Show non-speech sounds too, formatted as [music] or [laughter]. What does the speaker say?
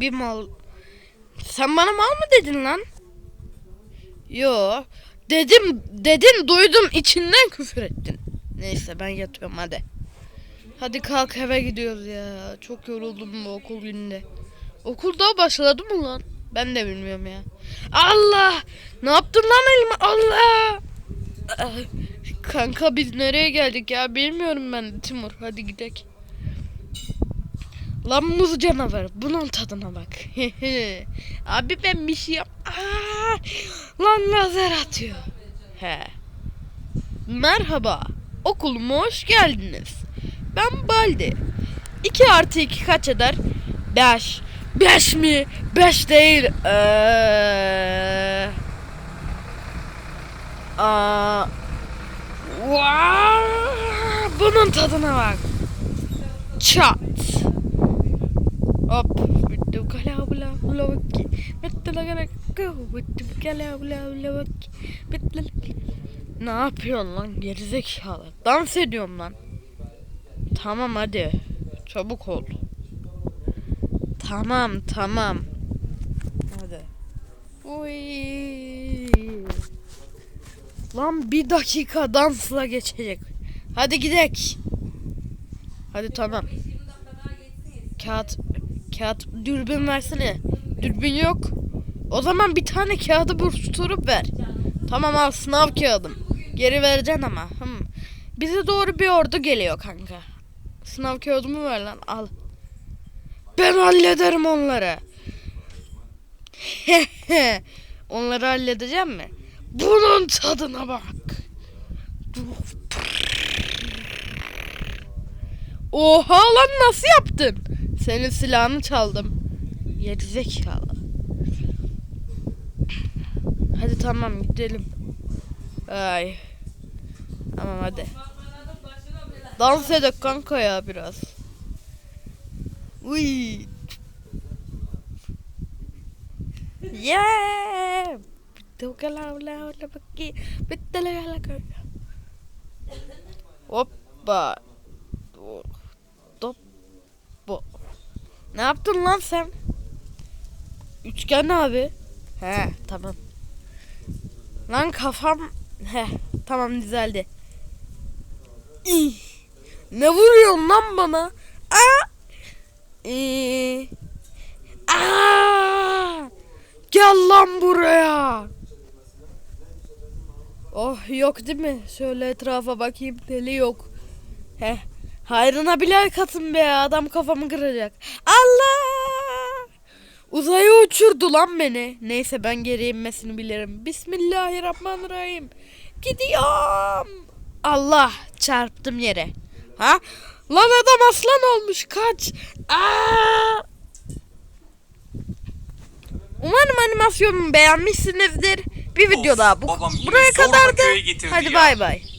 bir mal. Sen bana mal mı dedin lan? Yo. Dedim dedin duydum içinden küfür ettin. Neyse ben yatıyorum hadi. Hadi kalk eve gidiyoruz ya. Çok yoruldum bu okul gününde. Okul daha başladı mı lan? Ben de bilmiyorum ya. Allah! Ne yaptın lan elime? Allah! Ah, Kanka biz nereye geldik ya? Bilmiyorum ben de Timur. Hadi gidelim. Lan muz canavar. Bunun tadına bak. [laughs] Abi ben bir şey yap. Aa, lan lazer atıyor. He. Merhaba. Okuluma hoş geldiniz. Ben Baldi. 2 artı 2 kaç eder? 5. 5 mi? 5 değil. Eee... Aa, Vaa! Bunun tadına bak. Çat. Hop. Bitti kala bula bula bakki. Bitti la gala go. Bitti kala bula bula bakki. Bitti. Ne yapıyorsun lan gerizekalı? Dans ediyorum lan. Tamam hadi. Çabuk ol. Tamam tamam. Hadi. Uy. Lan bir dakika dansla geçecek. Hadi gidek. Hadi tamam. Kağıt, kağıt, dürbün versene. Dürbün yok. O zaman bir tane kağıdı buruşturup ver. Tamam al sınav kağıdım. Geri vereceksin ama. Hmm. Bize doğru bir ordu geliyor kanka. Sınav kağıdımı ver lan al. Ben hallederim onları. [laughs] onları halledeceğim mi? Bunun tadına bak. Oha lan nasıl yaptın? Senin silahını çaldım. Gerizekalı. Hadi tamam gidelim. Ay. Tamam hadi. Dans edek kanka ya biraz. Uy. Yeah. Bitte kala la la bakki. Bitte la la la. Hoppa. Top. Bu. Ne yaptın lan sen? Üçgen abi. He tamam. Lan kafam. He tamam düzeldi. İh. Ne vuruyorsun lan bana? Aa! Ee, aa! Gel lan buraya. Oh yok değil mi? Şöyle etrafa bakayım deli yok. Heh. Hayrına bile katın be adam kafamı kıracak. Allah! Uzaya uçurdu lan beni. Neyse ben geri inmesini bilirim. Bismillahirrahmanirrahim. Gidiyorum. Allah çarptım yere. Ha? Lan adam aslan olmuş kaç. Aa! Umarım animasyonumu beğenmişsinizdir. Bir video daha bu, babam buraya zorla kadar da köye getirdi hadi bay bay.